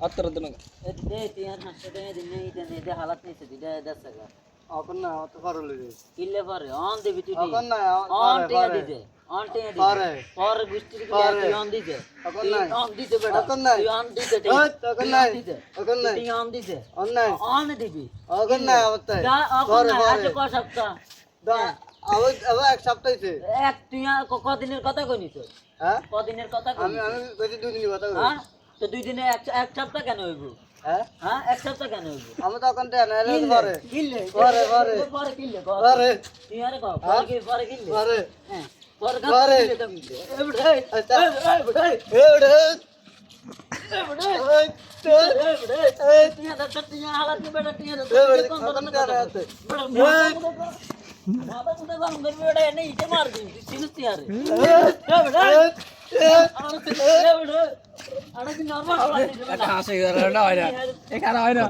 আত্মার দিন দে তিন হাসতে দে দিন নেই দে দে হালাত নেই সেদি দে দে সাগা কদিনের কথা কইনি তো কদিনের কথা আমি দুই দিনের কথা তো দুই দিনে এক সপ্তাহ কেন হইব? হ্যাঁ? হ্যাঁ এক সপ্তাহ কেন হইব? আমি তো এখন টেন এলে পরে। কিল্লে পরে, পরে। পরে। কিল্লে পরে। তুই আরে কও পরে কি পরে কিল্লে পরে। হ্যাঁ পরে পরে। কিল্লে তো কিল্লে এ বুড়াই। এ বুড়াই এ বুড়াই ওই এখানে হয় না।